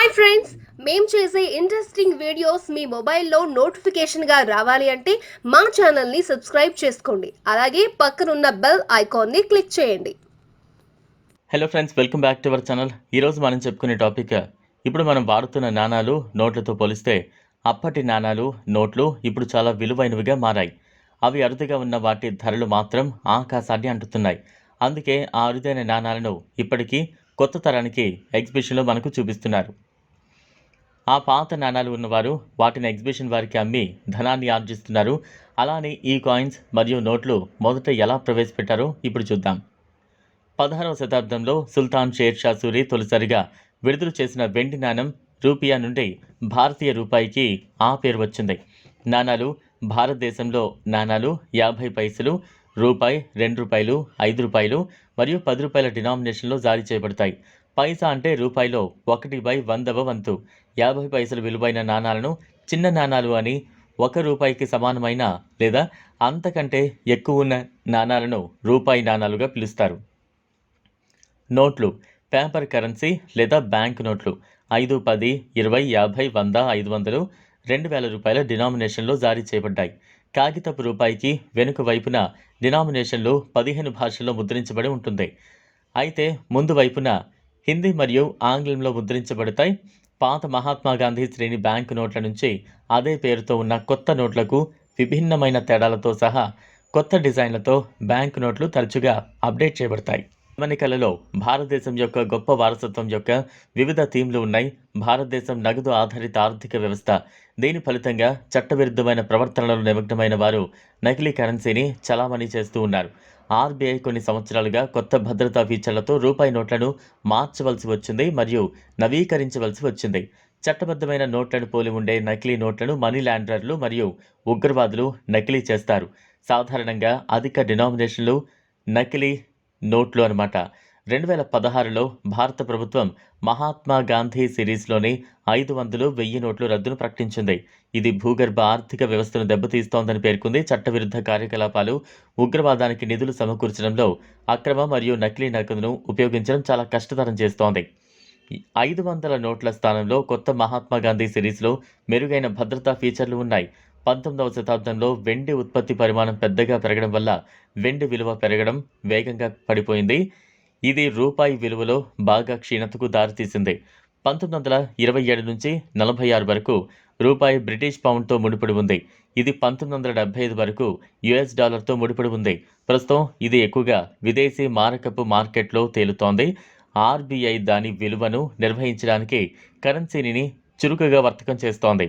Hi friends మేము చేసే interesting videos మీ మొబైల్లో నోటిఫికేషన్గా రావాలి అంటే మా ఛానల్ని సబ్స్క్రైబ్ చేసుకోండి. అలాగే పక్కనున్న బెల్ ఐకాన్ని క్లిక్ చేయండి. Hello friends welcome back to our channel ఈరోజు మనం చెప్పుకునే టాపిక్ ఇప్పుడు మనం వాడుతున్న నాణాలు నోట్లతో పోలిస్తే అప్పటి నాణాలు నోట్లు ఇప్పుడు చాలా విలువైనవిగా మారాయి. అవి అరుదుగా ఉన్న వాటి ధరలు మాత్రం ఆకాశాన్ని అంటుతున్నాయి. అందుకే ఆ అరుదైన నాణాలను ఇప్పటికీ కొత్త తరానికి ఎగ్జిబిషన్లో మనకు చూపిస్తున్నారు. ఆ పాత నాణాలు ఉన్నవారు వాటిని ఎగ్జిబిషన్ వారికి అమ్మి ధనాన్ని ఆర్జిస్తున్నారు. అలానే ఈ కాయిన్స్ మరియు నోట్లు మొదట ఎలా ప్రవేశపెట్టారో ఇప్పుడు చూద్దాం. పదహారవ శతాబ్దంలో సుల్తాన్ షేర్ షా సూరి తొలిసారిగా విడుదల చేసిన వెండి నాణం రూపియా నుండి భారతీయ రూపాయికి ఆ పేరు వచ్చింది. నాణాలు భారతదేశంలో నాణాలు యాభై పైసలు రూపాయి రెండు రూపాయలు ఐదు రూపాయలు మరియు పది రూపాయల డినామినేషన్లో జారీ చేయబడతాయి. పైసా అంటే రూపాయిలో ఒకటి బై వందవ వంతు. యాభై పైసలు విలువైన నాణాలను చిన్న నాణాలు అని ఒక రూపాయికి సమానమైన లేదా అంతకంటే ఎక్కువ ఉన్న నాణాలను రూపాయి నాణాలుగా పిలుస్తారు. నోట్లు పేపర్ కరెన్సీ లేదా బ్యాంక్ నోట్లు. ఐదు పది ఇరవై యాభై వంద ఐదు వందలు రెండు వేల రూపాయల డినామినేషన్లో జారీ చేయబడ్డాయి. కాగితపు రూపాయికి వెనుక వైపున డినామినేషన్లు పదిహేను భాషల్లో ముద్రించబడి ఉంటుంది. అయితే ముందు వైపున హిందీ మరియు ఆంగ్లంలో ముద్రించబడతాయి. పాత మహాత్మా గాంధీ శ్రేణి బ్యాంకు నోట్ల నుంచి అదే పేరుతో ఉన్న కొత్త నోట్లకు విభిన్నమైన తేడాలతో సహా కొత్త డిజైన్లతో బ్యాంకు నోట్లు తరచుగా అప్డేట్ చేయబడతాయి. గమనికలలో భారతదేశం యొక్క గొప్ప వారసత్వం యొక్క వివిధ థీమ్లు ఉన్నాయి. భారతదేశం నగదు ఆధారిత ఆర్థిక వ్యవస్థ. దీని ఫలితంగా చట్టవిరుద్ధమైన ప్రవర్తనలో నిమగ్నమైన వారు నకిలీ కరెన్సీని చలామణి చేస్తూ ఉన్నారు. ఆర్బీఐ కొన్ని సంవత్సరాలుగా కొత్త భద్రతా ఫీచర్లతో రూపాయి నోట్లను మార్చవలసి వచ్చింది మరియు నవీకరించవలసి వచ్చింది. చట్టబద్ధమైన నోట్లను పోలి ఉండే నకిలీ నోట్లను మనీ ల్యాండర్లు మరియు ఉగ్రవాదులు నకిలీ చేస్తారు. సాధారణంగా అధిక డినామినేషన్లు నకిలీ నోట్లు అనమాట రెండు వేల పదహారులో భారత ప్రభుత్వం మహాత్మా గాంధీ సిరీస్లోని ఐదు వందలు వెయ్యి నోట్లు రద్దును ప్రకటించింది. ఇది భూగర్భ ఆర్థిక వ్యవస్థను దెబ్బతీస్తోందని పేర్కొంది చట్టవిరుద్ధ కార్యకలాపాలు ఉగ్రవాదానికి నిధులు సమకూర్చడంలో అక్రమ మరియు నకిలీ నగదును ఉపయోగించడం చాలా కష్టతరం చేస్తోంది. ఐదు వందల నోట్ల స్థానంలో కొత్త మహాత్మా గాంధీ సిరీస్లో మెరుగైన భద్రతా ఫీచర్లు ఉన్నాయి. పంతొమ్మిదవ శతాబ్దంలో వెండి ఉత్పత్తి పరిమాణం పెద్దగా పెరగడం వల్ల వెండి విలువ పెరగడం వేగంగా పడిపోయింది. ఇది రూపాయి విలువలో బాగా క్షీణతకు దారితీసింది. పంతొమ్మిది వందల ఇరవై ఏడు నుంచి నలభై ఆరు వరకు రూపాయి బ్రిటిష్ పౌండ్తో ముడిపడి ఉంది. ఇది పంతొమ్మిది వందల డెబ్బై ఐదు వరకు యుఎస్ డాలర్తో ముడిపడి ఉంది. ప్రస్తుతం ఇది ఎక్కువగా విదేశీ మారకపు మార్కెట్లో తేలుతోంది. ఆర్బీఐ దాని విలువను నిర్వహించడానికి కరెన్సీని చురుకుగా వర్తకం చేస్తోంది.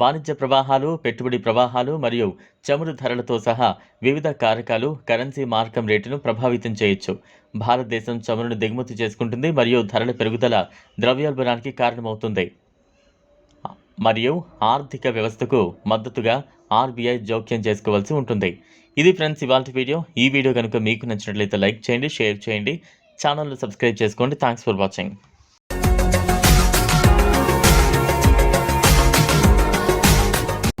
వాణిజ్య ప్రవాహాలు పెట్టుబడి ప్రవాహాలు మరియు చమురు ధరలతో సహా వివిధ కారకాలు కరెన్సీ మార్కం రేటును ప్రభావితం చేయొచ్చు. భారతదేశం చమురును దిగుమతి చేసుకుంటుంది మరియు ధరల పెరుగుదల ద్రవ్యోల్బణానికి కారణమవుతుంది. మరియు ఆర్థిక వ్యవస్థకు మద్దతుగా ఆర్బీఐ జోక్యం చేసుకోవాల్సి ఉంటుంది. ఇది ఫ్రెండ్స్ ఇవాళ వీడియో. ఈ వీడియో కనుక మీకు నచ్చినట్లయితే లైక్ చేయండి షేర్ చేయండి. ఛానల్ను సబ్స్క్రైబ్ చేసుకోండి. Thanks for watching.